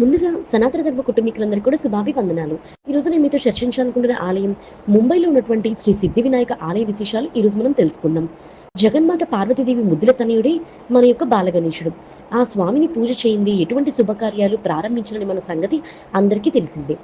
ముందుగా సనాతన ధర్మ కుటుంబీకులందరికీ కూడా శుభాభివందనాలు. ఈ రోజు నేను మీతో చర్చించాలనుకుంటున్న ఆలయం ముంబైలో ఉన్నటువంటి శ్రీ సిద్ధి వినాయక ఆలయ విశేషాలు ఈ రోజు మనం తెలుసుకుందాం. జగన్మాత పార్వతీదేవి ముద్దుల తనయుడే మన యొక్క బాలగణేశుడు. ఆ స్వామిని పూజ చేయింది ఎటువంటి శుభకార్యాలు ప్రారంభించని మన సంగతి అందరికీ తెలిసిందే.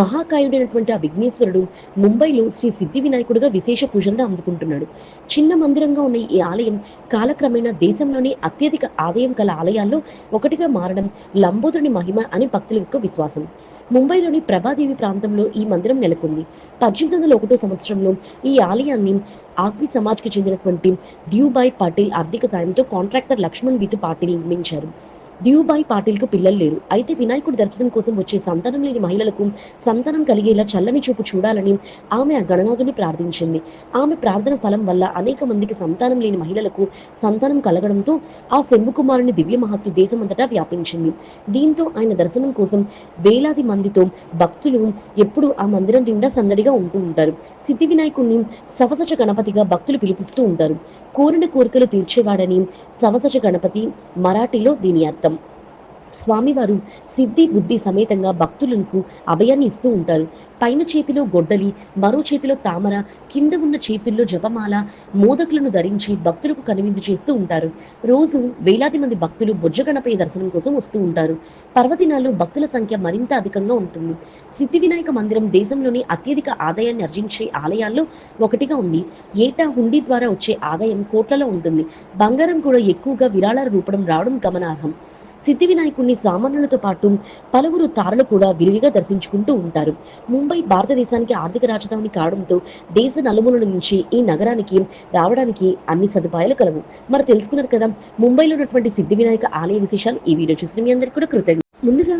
మహాకాయుడైనటువంటి ఆ విఘ్నేశ్వరుడు ముంబైలో శ్రీ సిద్ధి వినాయకుడిగా విశేష పూజలను అందుకుంటున్నాడు. చిన్న మందిరంగా ఉన్న ఈ ఆలయం కాలక్రమేణా దేశంలోనే అత్యధిక ఆదాయం కల ఆలయాల్లో ఒకటిగా మారడం లంబోదరుని మహిమ అని భక్తుల యొక్క విశ్వాసం. ముంబైలోని ప్రభాదేవి ప్రాంతంలో ఈ మందిరం నెలకొంది. పద్దెనిమిది వందల ఒకటో సంవత్సరంలో ఈ ఆలయాన్ని ఆగ్వి సమాజ్కి చెందినటువంటి ద్యూబాయ్ పాటిల్ ఆర్థిక సాయంతో కాంట్రాక్టర్ లక్ష్మణ్ విత్ పాటిల్ నిర్మించారు. ద్యూబాయ్ పాటిల్కు పిల్లలు లేరు. అయితే వినాయకుడి దర్శనం కోసం వచ్చే సంతానం లేని మహిళలకు సంతానం కలిగేలా చల్లని చూపు చూడాలని ఆమె ఆ గణనాథుని ప్రార్థించింది. ఆమె ప్రార్థన ఫలం వల్ల అనేక మందికి సంతానం లేని మహిళలకు సంతానం కలగడంతో ఆ శంభుకుమారుని దివ్య మహత్తు దేశమంతటా వ్యాపించింది. దీంతో ఆయన దర్శనం కోసం వేలాది మందితో భక్తులు ఎప్పుడు ఆ మందిరం నిండా సందడిగా ఉంటూ ఉంటారు. సిద్ధి వినాయకుడిని సవసచ గణపతిగా భక్తులు పిలిపిస్తూ ఉంటారు. కోరిన కోరికలు తీర్చేవాడని సవసచ గణపతి మరాఠీలో దీని అర్థం. స్వామివారు సిద్ధి బుద్ధి సమేతంగా భక్తులకు అభయాన్ని ఇస్తూ ఉంటారు. పైన చేతిలో గొడ్డలి మరో చేతిలో తామర కింద ఉన్న చేతుల్లో జపమాల మోదకులను ధరించి భక్తులకు కనువిందు చేస్తూ ఉంటారు. రోజు వేలాది మంది భక్తులు బొజ్జ దర్శనం కోసం వస్తూ ఉంటారు. పర్వదినాల్లో భక్తుల సంఖ్య మరింత అధికంగా ఉంటుంది. సిద్ధి వినాయక మందిరం దేశంలోని అత్యధిక ఆదాయాన్ని ఆర్జించే ఆలయాల్లో ఒకటిగా ఉంది. ఏటా హుండీ ద్వారా వచ్చే ఆదాయం కోట్లలో ఉంటుంది. బంగారం కూడా ఎక్కువగా విరాళాల రూపడం రావడం గమనార్హం. సిద్ధి వినాయకుడిని సామాన్యులతో పాటు పలువురు తారలు కూడా విరివిగా దర్శించుకుంటూ ఉంటారు. ముంబై భారతదేశానికి ఆర్థిక రాజధాని కావడంతో దేశ నలుమూలల నుంచి ఈ నగరానికి రావడానికి అన్ని సదుపాయాలు కలవు. మరి తెలుసుకున్నారు కదా ముంబైలో ఉన్నటువంటి సిద్ధి వినాయక ఆలయ విశేషాలు ఈ వీడియో చూసిన మీ అందరికీ కూడా కృతజ్ఞ ముందుగా